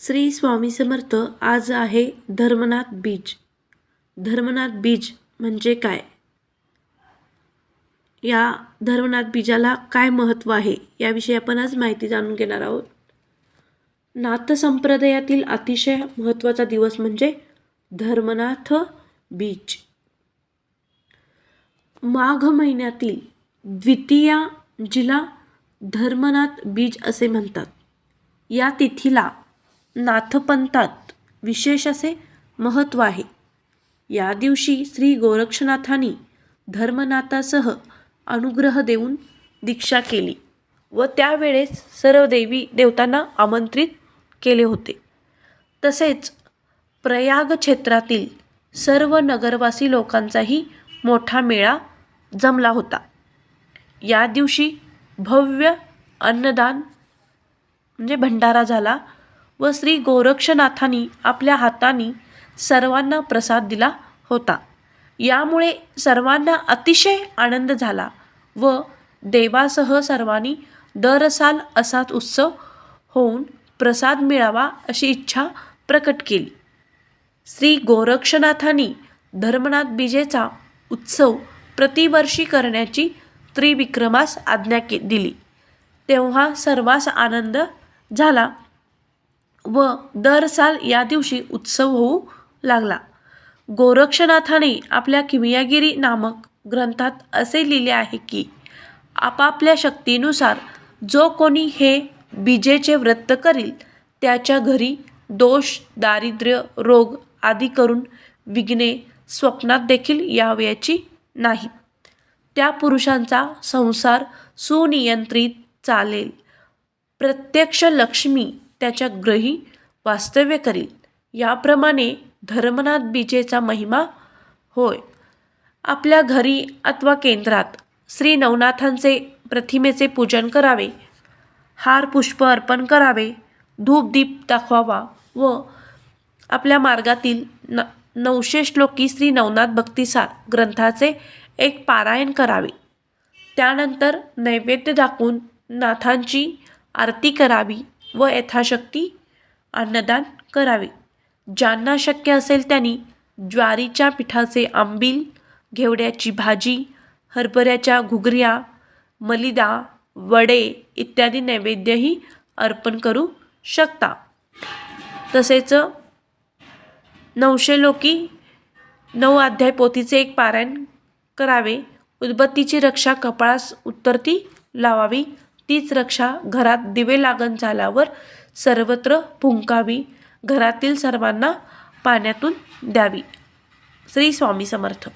श्री स्वामी समर्थ आज आहे धर्मनाथ बीज. धर्मनाथ बीज म्हणजे काय? या धर्मनाथ बीजाला काय महत्त्व आहे याविषयी आपण आज माहिती जाणून घेणार आहोत. नाथ संप्रदायातील अतिशय महत्त्वाचा दिवस म्हणजे धर्मनाथ बीज. माघ महिन्यातील द्वितीया जिला धर्मनाथ बीज असे म्हणतात. या तिथीला नाथपंथात विशेष असे महत्त्व आहे. या दिवशी श्री गोरक्षनाथांनी धर्मनाथासह अनुग्रह देऊन दीक्षा केली व त्यावेळेस सर्व देवी देवतांना आमंत्रित केले होते. तसेच प्रयाग क्षेत्रातील सर्व नगरवासी लोकांचाही मोठा मेळा जमला होता. या दिवशी भव्य अन्नदान म्हणजे भंडारा झाला व श्री गोरक्षनाथांनी आपल्या हाताने सर्वांना प्रसाद दिला होता. यामुळे सर्वांना अतिशय आनंद झाला व देवासह सर्वांनी दरसाल असाच उत्सव होऊन प्रसाद मिळावा अशी इच्छा प्रकट केली. श्री गोरक्षनाथांनी धर्मनाथ बीजेचा उत्सव प्रतिवर्षी करण्याची त्रिविक्रमास आज्ञा के दिली. तेव्हा सर्वांस आनंद झाला. व दर साल या दिवशी उत्सव होऊ लागला. गोरक्षनाथाने आपल्या किमियागिरी नामक ग्रंथात असे लिहिले आहे की आपापल्या शक्तीनुसार जो कोणी हे बीजेचे व्रत करील त्याच्या घरी दोष दारिद्र्य रोग आदी करून विघ्ने स्वप्नात देखील यावयाची नाही. त्या पुरुषांचा संसार सुनियंत्रित चालेल. प्रत्यक्ष लक्ष्मी त्याच्या ग्रही वास्तव्य करील. याप्रमाणे धर्मनाथ बीजेचा महिमा होय. आपल्या घरी अथवा केंद्रात श्री नवनाथांचे प्रतिमेचे पूजन करावे. हार पुष्प अर्पण करावे. धूपदीप दाखवावा व आपल्या मार्गातील न नऊशे श्लोकी श्री नवनाथ भक्तिसार ग्रंथाचे एक पारायण करावे. त्यानंतर नैवेद्य दाखवून नाथांची आरती करावी. व यथाशक्ती अन्नदान करावे. ज्यांना शक्य असेल त्यांनी ज्वारीच्या पिठाचे आंबील घेवड्याची भाजी हरभऱ्याच्या घुगऱ्या मलिदा वडे इत्यादी नैवेद्यही अर्पण करू शकता. तसेच नऊशे लोकी नऊ अध्याय पोथीचे एक पारायण करावे. उदबत्तीची रक्षा कपाळास उत्तरती लावावी. तीच रक्षा घरात दिवे लागण झाल्यावर सर्वत्र फुंकावी घरातील सर्वांना पाण्यातून द्यावी. श्री स्वामी समर्थ.